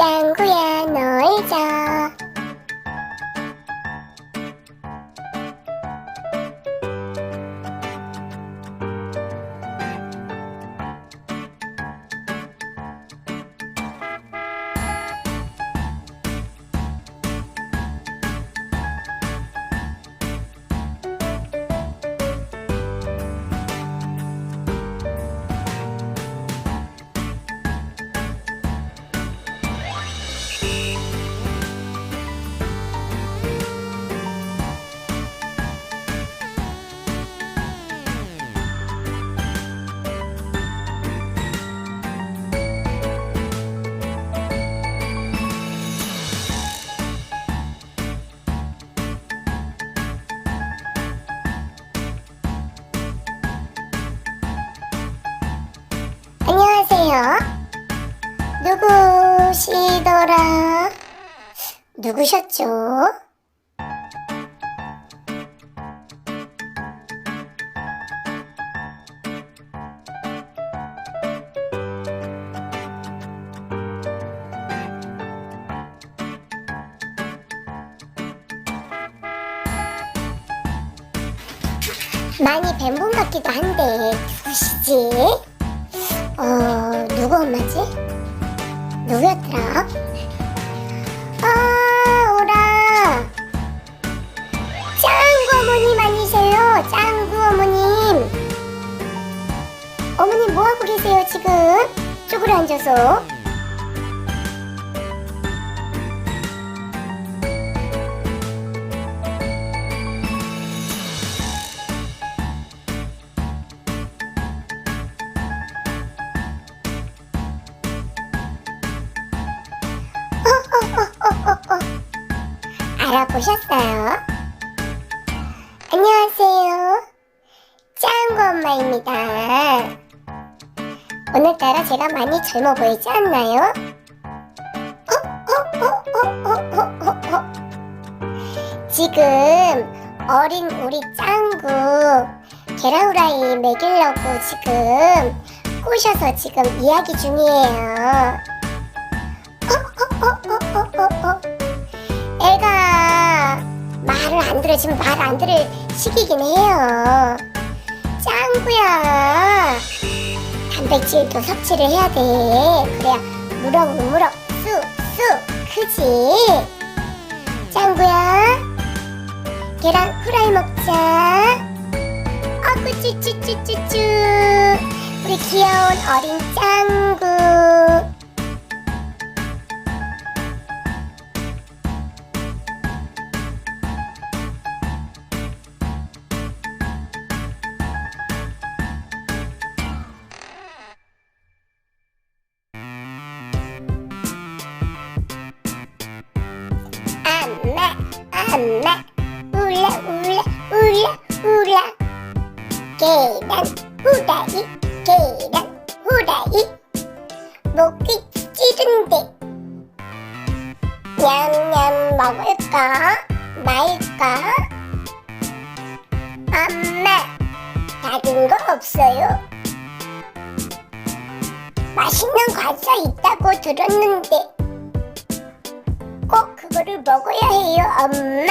짱구야 놀자 안녕하세요 누구시더라 누구셨죠? 많이 뵌 분 같기도 한데 누구시지? 어 누구 엄마지? 누구였더라? 아 오라 짱구 어머님 아니세요? 짱구 어머님 어머님 뭐하고 계세요 지금? 쪽으로 앉아서 알아보셨어요? 안녕하세요. 짱구 엄마입니다. 오늘따라 제가 많이 젊어 보이지 않나요? 어, 어, 어, 어, 어, 어, 어, 어. 지금 어린 우리 짱구 계란 후라이 먹이려고 지금 꼬셔서 지금 이야기 중이에요. 어, 어, 어, 어, 어, 어, 어. 애가 말을 안 들어 지금 말 안 들을 시기긴 해요. 짱구야. 단백질도 섭취를 해야 돼. 그래야 무럭 무럭 쑥쑥 크지. 짱구야. 계란 후라이 먹자. 아구 쭈쭈쭈쭈쭈. 우리 귀여운 어린 짱구. 엄마, 울라, 울라, 울라, 울라. 계란 후라이, 계란 후라이. 먹기 찌른데. 냠냠 먹을까 말까? 엄마, 다른 거 없어요? 맛있는 과자 있다고 들었는데. 먹어야 해요, 엄마.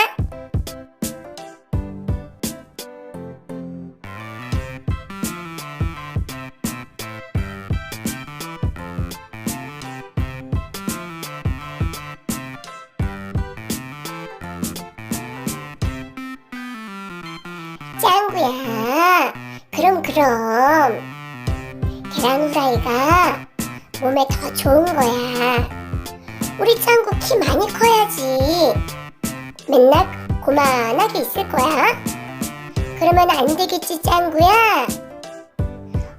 짱구야, 그럼 그럼 계란 후라이가 몸에 더 좋은 거야. 우리 짱구 키 많이 커야지. 맨날 고만하게 있을 거야. 그러면 안 되겠지, 짱구야.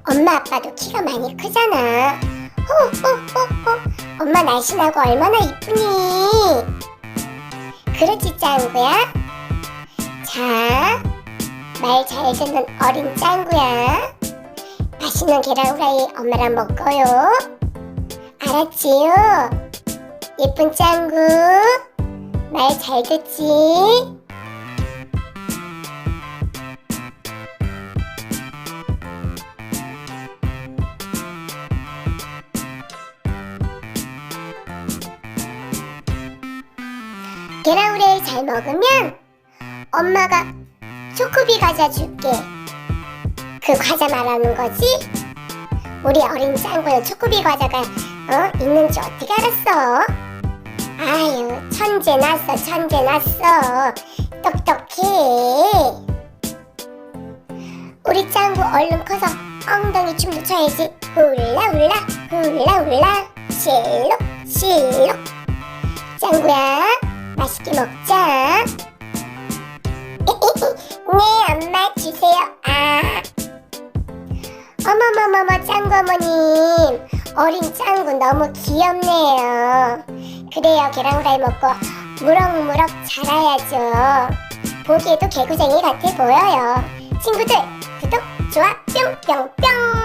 엄마 아빠도 키가 많이 크잖아. 어, 어, 어, 어. 엄마 날씬하고 얼마나 이쁘니. 그렇지, 짱구야. 자, 말 잘 듣는 어린 짱구야. 맛있는 계란 후라이 엄마랑 먹어요. 알았지요? 예쁜 짱구 말 잘 듣지? 계란후라이 잘 먹으면 엄마가 초코비 과자 줄게. 그 과자 말하는 거지? 우리 어린 짱구는 초코비 과자가 어 있는지 어떻게 알았어? 천재 났어 천재 났어 똑똑해. 우리 짱구 얼른 커서 엉덩이 춤도 춰야지. 훌라 훌라 훌라 훌라 실록 실록. 짱구야 맛있게 먹자. 네 엄마 주세요. 아. 어머머머머 짱구 어머님 어린 짱구 너무 귀엽네요. 그래요 계란후라이 먹고 무럭무럭 자라야죠. 보기에도 개구쟁이 같아 보여요. 친구들 구독 좋아 뿅뿅뿅.